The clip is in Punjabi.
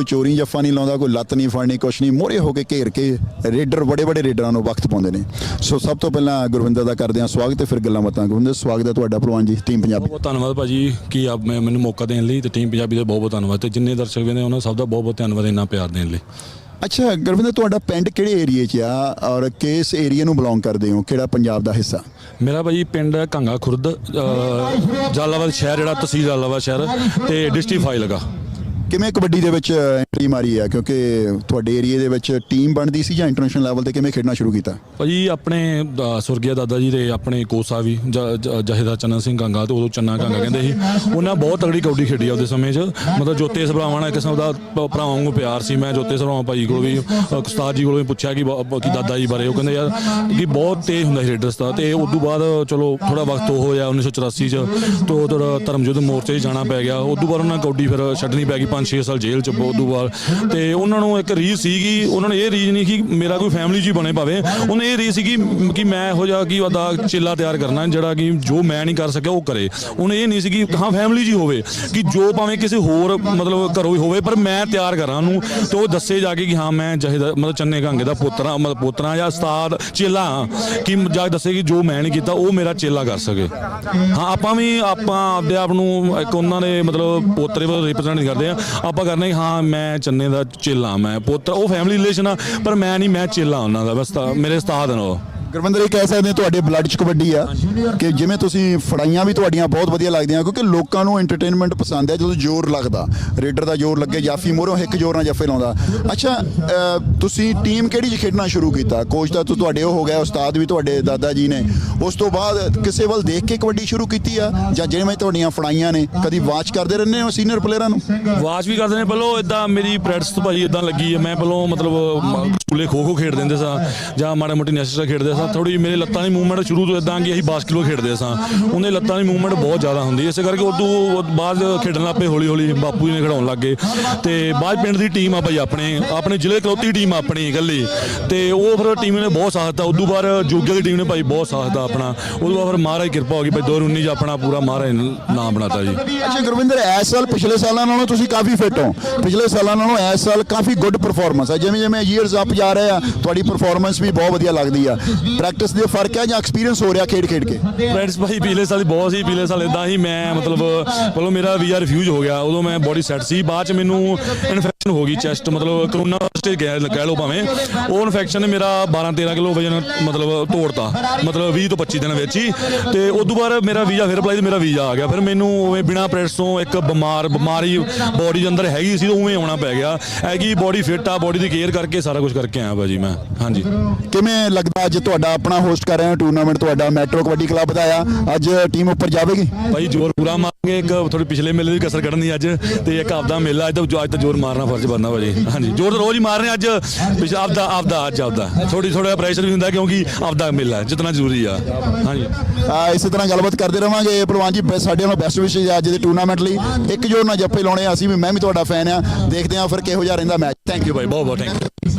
ਕੋਈ ਚੋਰੀ ਜੱਫਾ ਨਹੀਂ ਲਾਉਂਦਾ ਕੋਈ ਲੱਤ ਨਹੀਂ ਫੜਨੀ ਕੁਛ ਨਹੀਂ ਮੋਰੇ ਹੋ ਕੇ ਘੇਰ ਕੇ ਰੇਡਰ ਬੜੇ ਬੜੇ ਰੇਡਰਾਂ ਨੂੰ ਵਕਤ ਪਾਉਂਦੇ ਨੇ। ਸੋ ਸਭ ਤੋਂ ਪਹਿਲਾਂ ਗੁਰਵਿੰਦਰ ਦਾ ਕਰਦੇ ਹਾਂ ਸਵਾਗਤ ਤੇ ਫਿਰ ਗੱਲਾਂ ਬਾਤਾਂ। ਗੁਰਵਿੰਦਰ ਸਵਾਗਤ ਹੈ ਤੁਹਾਡਾ ਭਲਵਾਨ ਜੀ ਟੀਮ ਪੰਜਾਬੀ। ਬਹੁਤ ਧੰਨਵਾਦ ਭਾਜੀ ਕਿ ਆਪ ਮੈਂ ਮੈਨੂੰ ਮੌਕਾ ਦੇਣ ਲਈ ਤੇ ਟੀਮ ਪੰਜਾਬੀ ਦਾ ਬਹੁਤ ਬਹੁਤ ਧੰਨਵਾਦ। ਤੇ ਜਿੰਨੇ ਦਰਸ਼ਕ ਵੀ ਨੇ ਉਹਨਾਂ ਸਭ ਦਾ ਬਹੁਤ ਬਹੁਤ ਧੰਨਵਾਦ ਇੰਨਾ ਪਿਆਰ ਦੇਣ ਲਈ। ਅੱਛਾ ਗੁਰਵਿੰਦਰ ਤੁਹਾਡਾ ਪਿੰਡ ਕਿਹੜੇ ਏਰੀਏ 'ਚ ਆ ਔਰ ਕਿਸ ਏਰੀਏ ਨੂੰ ਬਿਲੋਂਗ ਕਰਦੇ ਹੋ? ਕਿਹੜਾ ਪੰਜਾਬ ਦਾ ਹਿੱਸਾ? ਮੇਰਾ ਭਾਜੀ ਪਿੰਡ ਕਾਂਗਾ ਖੁਰਦ ਜਲਾਲਾਬਾਦ ਸ਼ਹਿਰ ਜਿਹੜਾ ਤਹਿਸੀਲ ਜਲਾਲਾਬਾਦ ਸ਼ਹਿਰ ਤੇ ਡਿਸਟ੍ਰਿਕਟ ਫਾਈਲ ਲਗਾ ਕਿਵੇਂ ਕਬੱਡੀ ਦੇ ਵਿੱਚ ਐਂਟਰੀ ਮਾਰੀ ਆ? ਕਿਉਂਕਿ ਤੁਹਾਡੇ ਏਰੀਏ ਦੇ ਵਿੱਚ ਟੀਮ ਬਣਦੀ ਸੀ ਜਾਂ ਇੰਟਰਨੈਸ਼ਨਲ ਲੈਵਲ ਤੇ ਕਿਵੇਂ ਖੇਡਣਾ ਸ਼ੁਰੂ ਕੀਤਾ? ਭਾਜੀ ਆਪਣੇ ਦਾ- ਸੁਰਗਿਆ ਦਾਦਾ ਜੀ ਦੇ ਆਪਣੇ ਕੋਸਾ ਵੀ ਜ- ਜਹੇਦਾਰ ਚੰਨਾ ਸਿੰਘ ਗੰਗਾ ਤੇ ਉਦੋਂ ਚੰਨਾ ਗੰਗਾ ਕਹਿੰਦੇ ਸੀ ਉਹਨਾਂ ਬਹੁਤ ਤਗੜੀ ਕਬੱਡੀ ਖੇਡੀ ਆ ਉਹਦੇ ਸਮੇਂ 'ਚ। ਮਤਲਬ ਜੋਤੇ ਸਭਰਾਵਾਂ ਨਾਲ ਕਿਸਮ ਦਾ ਭ- ਭਰਾਵਾਂ ਵਾਂਗੂ ਪਿਆਰ ਸੀ। ਮੈਂ ਜੋਤੇ ਸਭਰਾਵਾਂ ਭਾਈ ਕੋਲ ਵੀ ਅ, ਉਸਤਾਦ ਜੀ ਕੋਲੋਂ ਵੀ ਪੁੱਛਿਆ ਕਿ ਬ- ਬ- ਕਿ ਦਾਦਾ ਜੀ ਬਾਰੇ ਉਹ ਕਹਿੰਦੇ ਯਾਰ ਕਿ ਬਹੁਤ ਤੇਜ਼ ਹੁੰਦਾ ਸੀ ਰੇਡਰਸ ਦਾ। ਤੇ ਉਸ ਤੋਂ ਬਾਅਦ ਚਲੋ ਥੋੜਾ ਵਕਤ ਉਹ ਹੋਇਆ 1984 'ਚ ਤੇ ਉਧਰ ਧਰਮਯੁੱਧ ਮੋਰਚੇ 'ਚ ਜਾਣਾ ਪੈ ਗਿਆ। ਉਸ ਤੋਂ ਬਾਅਦ ਉਹਨਾਂ ਕਬੱਡੀ ਫਿਰ ਛੱਡਣੀ ਪੈ ਗਈ 5-6 ਸਾਲ ਜੇਲ੍ਹ 'ਚ ਬਹੁਤ ਤੋਂ ਬਾਅਦ ਤੇ ਉਹਨਾਂ ਨੂੰ ਇੱਕ ਰੀਸ ਸੀਗੀ, ਉਹਨਾਂ ਨੇ ਇਹ ਰੀਜ ਨਹੀਂ ਕਿ ਮੇਰਾ ਕੋਈ ਫੈਮਿਲੀ ਜੀ ਬਣੇ ਭਾਵੇਂ। ਉਹਨੇ ਇਹ ਰੀਜ਼ ਸੀਗੀ ਕਿ ਮੈਂ ਇਹੋ ਜਿਹਾ ਕਿ ਉਹਦਾ ਚੇਲਾ ਤਿਆਰ ਕਰਨਾ, ਜਿਹੜਾ ਕਿ ਜੋ ਮੈਂ ਨਹੀਂ ਕਰ ਸਕਿਆ ਉਹ ਕਰੇ। ਉਹਨੇ ਇਹ ਨਹੀਂ ਸੀ ਕਿ ਹਾਂ ਫੈਮਿਲੀ ਜੀ ਹੋਵੇ, ਕਿ ਜੋ ਭਾਵੇਂ ਕਿਸੇ ਹੋਰ ਮਤਲਬ ਘਰੋਂ ਹੀ ਹੋਵੇ, ਪਰ ਮੈਂ ਤਿਆਰ ਕਰਾਂ ਉਹਨੂੰ। ਤੇ ਉਹ ਦੱਸੇ ਜਾ ਕੇ ਕਿ ਹਾਂ, ਮੈਂ ਜਹੇਦਾ ਮਤਲਬ ਚੰਨੇ ਘਾਂਗੇ ਦਾ ਪੁੱਤਰਾ ਮਤਲਬ ਪੁੱਤਰਾ ਜਾਂ ਉਸਤਾਦ ਚੇਲਾ ਹਾਂ, ਕਿ ਜਾ ਕੇ ਦੱਸੇ ਕਿ ਜੋ ਮੈਂ ਨਹੀਂ ਕੀਤਾ, ਉਹ ਮੇਰਾ ਚੇਲਾ ਕਰ ਸਕੇ। ਹਾਂ, ਆਪਾਂ ਵੀ, ਆਪਾਂ ਆਪਦੇ ਆਪ ਨੂੰ ਇੱਕ ਉਹਨਾਂ ਦੇ ਮਤਲਬ ਪੋਤਰੇ ਵੱਲ ਰਿਪਰੈਜ਼ੈਂਟ ਕਰਦੇ ਆ ਆਪਾਂ ਕਰਨਾ ਕਿ ਹਾਂ, ਮੈਂ ਚੰਨੇ ਦਾ ਚੇਲਾ, ਮੈਂ ਪੁੱਤਰ ਉਹ ਫੈਮਿਲੀ ਰਿਲੇਸ਼ਨ ਆ, ਪਰ ਮੈਂ ਨਹੀਂ, ਮੈਂ ਚੇਲਾ ਉਹਨਾਂ ਦਾ, ਬਸ ਤਾਂ ਮੇਰੇ ਉਸਤਾਦ ਨੇ ਉਹ। ਗੁਰਵਿੰਦਰ, ਇਹ ਕਹਿ ਸਕਦੇ ਹਾਂ ਤੁਹਾਡੇ ਬਲੱਡ 'ਚ ਕਬੱਡੀ ਆ, ਕਿ ਜਿਵੇਂ ਤੁਸੀਂ ਫੜਾਈਆਂ ਵੀ ਤੁਹਾਡੀਆਂ ਬਹੁਤ ਵਧੀਆ ਲੱਗਦੀਆਂ, ਕਿਉਂਕਿ ਲੋਕਾਂ ਨੂੰ ਐਂਟਰਟੇਨਮੈਂਟ ਪਸੰਦ ਹੈ ਜਦੋਂ ਜ਼ੋਰ ਲੱਗਦਾ, ਰੇਡਰ ਦਾ ਜ਼ੋਰ ਲੱਗੇ ਜਾਫੀ ਮੋਰੋਂ ਇੱਕ ਜ਼ੋਰ ਨਾਲ ਜੱਫੇ ਲਾਉਂਦਾ ਅੱਛਾ ਤੁਸੀਂ ਟੀਮ ਕਿਹੜੀ 'ਚ ਖੇਡਣਾ ਸ਼ੁਰੂ ਕੀਤਾ? ਕੋਚ ਦਾ ਤਾਂ ਤੁਹਾਡੇ ਉਹ ਹੋ ਗਿਆ, ਉਸਤਾਦ ਵੀ ਤੁਹਾਡੇ ਦਾਦਾ ਜੀ ਨੇ। ਉਸ ਤੋਂ ਬਾਅਦ ਕਿਸੇ ਵੱਲ ਦੇਖ ਕੇ ਕਬੱਡੀ ਸ਼ੁਰੂ ਕੀਤੀ ਆ, ਜਾਂ ਜਿਵੇਂ ਤੁਹਾਡੀਆਂ ਫੜਾਈਆਂ ਨੇ, ਕਦੀ ਵਾਚ ਕਰਦੇ ਰਹਿੰਦੇ ਹੋ ਸੀਨੀਅਰ ਪਲੇਅਰਾਂ ਨੂੰ? ਵਾਚ ਵੀ ਕਰਦੇ ਨੇ, ਪਹਿਲਾਂ ਇਦਾਂ ਮੇਰੀ ਪ੍ਰੈਕਟਿਸ ਭਾਜੀ ਇਦਾਂ ਲੱਗੀ ਹੈ ਮੈਂ ਪਹਿਲਾਂ ਮਤਲਬ ਸਕੂਲੇ ਖੋ ਖੋ ਖੇਡਦੇ ਹੁੰਦੇ ਸਾਂ, ਜਾਂ ਮਾੜਾ ਮੋਟੀ ਨੈਸ਼ਨਲ ਖੇਡਦੇ ਸਾਂ ਥੋੜੀ ਮੇਰੇ ਲੱਤਾਂ ਦੀ ਮੂਵਮੈਂਟ ਸ਼ੁਰੂ ਤੋਂ ਇਦਾਂ ਕਿ ਅਸੀਂ ਬਾਸਕਟਬਾਲ ਖੇਡਦੇ ਸਾਂ। ਉਹਨੇ ਲੱਤਾਂ ਦੀ ਮੂਵਮੈਂਟ ਬਹੁਤ ਜ਼ਿਆਦਾ ਹੁੰਦੀ ਇਸੇ ਕਰਕੇ ਉਦੋਂ ਬਾਅਦ ਖੇਡਣ ਲੱਗ ਪਏ ਹੌਲੀ ਹੌਲੀ ਬਾਪੂ ਜੀ ਨੇ ਖਿਡਾਉਣ ਲੱਗ ਗਏ। ਤੇ ਬਾਅਦ ਪਿੰਡ ਦੀ ਟੀਮ ਆ ਭਾਈ ਆਪਣੇ ਆਪਣੇ ਜ਼ਿਲ੍ਹੇ ਕਲੌਤੀ ਟੀਮ ਆਪਣੀ ਇਕੱਲੀ। ਤੇ ਉਹ ਫਿਰ ਟੀਮ ਨੇ ਬਹੁਤ ਸਾਥ ਦਿੱਤਾ। ਉਦੋਂ ਬਾਅਦ ਜੋਗੇ ਦੀ ਟੀਮ ਨੇ ਭਾਈ ਬਹੁਤ ਸਾਥ ਦਿੱਤਾ ਆਪਣਾ। ਉਦੋਂ ਬਾਅਦ ਫਿਰ ਮਹਾਰਾਜ ਕਿਰਪਾ ਹੋ ਗਈ ਭਾਈ 2019 ਚ ਆਪਣਾ ਪੂਰਾ ਮਹਾਰਾਜ ਨੇ ਨਾਮ ਬਣਾਤਾ ਜੀ। ਅੱਛਾ ਗੁਰਵਿੰਦਰ, ਇਸ ਸਾਲ ਪਿਛਲੇ ਸਾਲਾਂ ਨਾਲੋਂ ਤੁਸੀਂ ਕਾਫੀ ਫਿੱਟ ਹੋ। ਪਿਛਲੇ ਸਾਲਾਂ ਨਾਲੋਂ ਇਸ ਸਾਲ ਕਾਫੀ ਗੁੱਡ ਪਰਫਾਰਮੈਂਸ ਹੈ ਜਿਵੇਂ ਜਿਵੇਂ ਈਅਰਸ ਅਪ ਜਾ ਰਹੇ ਆ, ਤੁਹਾਡੀ ਪਰਫਾਰਮੈਂਸ ਵੀ ਬਹੁਤ ਵਧੀਆ ਲੱਗਦੀ ਆ। ਪ੍ਰੈਕਟਿਸ ਦੇ ਫ਼ਰਕ ਹੈ ਜਾਂ ਐਕਸਪੀਰੀਅੰਸ ਹੋ ਰਿਹਾ ਖੇਡ ਖੇਡ ਕੇ? ਪ੍ਰੈਕਟਿਸ ਭਾਈ ਪਿਛਲੇ ਸਾਲ ਦੀ ਬਹੁਤ ਸੀ ਪਿਛਲੇ ਸਾਲ ਇਦਾਂ ਹੀ ਮੈਂ ਮਤਲਬ ਪਹਿਲਾਂ ਮੇਰਾ ਵੀਜ਼ਾ ਰਿਫਿਊਜ਼ ਹੋ ਗਿਆ। ਉਦੋਂ ਮੈਂ ਬੋਡੀ ਸੈੱਟ ਸੀ ਬਾਅਦ ਚ ਮੈਨੂੰ ਇਨਫੈਕਸ਼ਨ ਹੋ ਗਈ ਚੈਸਟ ਮਤਲਬ ਕਰੋਨਾ ਸਟੇਜ ਗਿਆ ਕਹਿ ਲਓ ਭਾਵੇਂ। ਉਹ ਇਨਫੈਕਸ਼ਨ ਨੇ ਮੇਰਾ 12 13 ਕਿਲੋ ਵਜਨ ਮਤਲਬ ਤੋੜਤਾ। ਮਤਲਬ 20 ਤੋਂ 25 ਦਿਨ ਵਿੱਚ ਹੀ। ਤੇ ਉਦੋਂ ਬਾਅਦ ਮੇਰਾ ਵੀਜ਼ਾ ਫਿਰ ਅਪਲਾਈ ਤੇ ਮੇਰਾ ਵੀਜ਼ਾ ਆ ਗਿਆ। ਫਿਰ ਮੈਨੂੰ ਉਵੇਂ ਬਿਨਾ ਪ੍ਰੈਕਟਿਸ ਤੋਂ ਇੱਕ ਬਿਮਾਰ ਬਿਮਾਰੀ ਬੋਡੀ ਦੇ ਅੰਦਰ ਹੈਗੀ ਸੀ ਉਵੇਂ ਆਉਣਾ ਪੈ ਗਿਆ। ਕਿ ਬੋਡੀ ਫਿੱਟ ਆ ਬੋਡੀ ਦੀ ਕੇਅਰ ਕਰਕੇ ਸਾਰਾ ਕੁਝ ਕਰਕੇ ਆਇਆ ਭਾਜੀ ਮੈਂ। ਹਾਂਜੀ। ਕਿਵੇਂ ਲੱਗਦਾ ਅੱਜ ਤੁਹਾਡਾ ਆਪਣਾ ਹੋਸਟ ਕਰ ਰਹੇ ਹੋ ਟੂਰਨਾਮੈਂਟ ਤੁਹਾਡਾ ਮੈਟਰੋ ਕਬੱਡੀ ਕਲੱਬ ਦਾ ਆ। ਅੱਜ ਟੀਮ ਉੱਪਰ ਜਾਵੇਗੀ? ਭਾਈ ਜੋਰ ਪੂਰਾ ਮਾਰਾਂਗੇ ਇੱਕ ਥੋੜੀ ਪਿਛਲੇ ਮੇਲੇ ਦੀ ਕਸਰ ਕੱਢਣੀ ਅੱਜ ਤੇ ਇੱਕ ਆਪਦਾ ਮੇਲਾ ਅੱਜ ਤਾਂ ਅੱਜ ਤਾਂ ਜੋਰ ਮਾਰਨਾ ਫਰਜ਼ ਬਣਦਾ ਭਾਜੀ ਹਾਂਜੀ ਜੋਰ ਤਾਂ ਰੋਜ਼ ਹੀ ਮਾਰ ਰਹੇ ਅੱਜ। ਪਿਛ ਆਪਦਾ ਆਪਦਾ ਅੱਜ ਆਪਦਾ। ਥੋੜੀ ਥੋੜਾ ਪ੍ਰੈਸ਼ਰ ਵੀ ਹੁੰਦਾ ਕਿਉਂਕਿ ਆਪਦਾ ਮੇਲਾ ਜਿੱਤਣਾ ਜ਼ਰੂਰੀ ਆ। ਹਾਂਜੀ। ਆ ਇਸੇ ਤਰ੍ਹਾਂ ਗੱਲਬਾਤ ਕਰਦੇ ਰਵਾਂਗੇ। ਭਲਵਾਨ ਜੀ ਸਾਡੇ ਨਾਲ ਬੈਸਟ ਵਿਸ਼ੇਸ਼ ਅੱਜ ਦੇ ਟੂਰਨਾਮੈਂਟ ਲਈ। ਇੱਕ ਜੋਰ ਨਾਲ ਜੱਫੇ ਲਾਉਣੇ ਆ, ਅਸੀਂ ਵੀ ਮੈਂ ਵੀ ਤੁਹਾਡਾ ਫੈਨ ਆ। ਦੇਖਦੇ ਆ ਫਿਰ ਕਿਹੋ ਜਿਹਾ ਰਹਿੰਦਾ ਮੈਚ ਥੈਂਕ ਯੂ ਭਾਈ। ਬਹੁਤ ਬਹੁਤ ਥੈਂਕ ਯੂ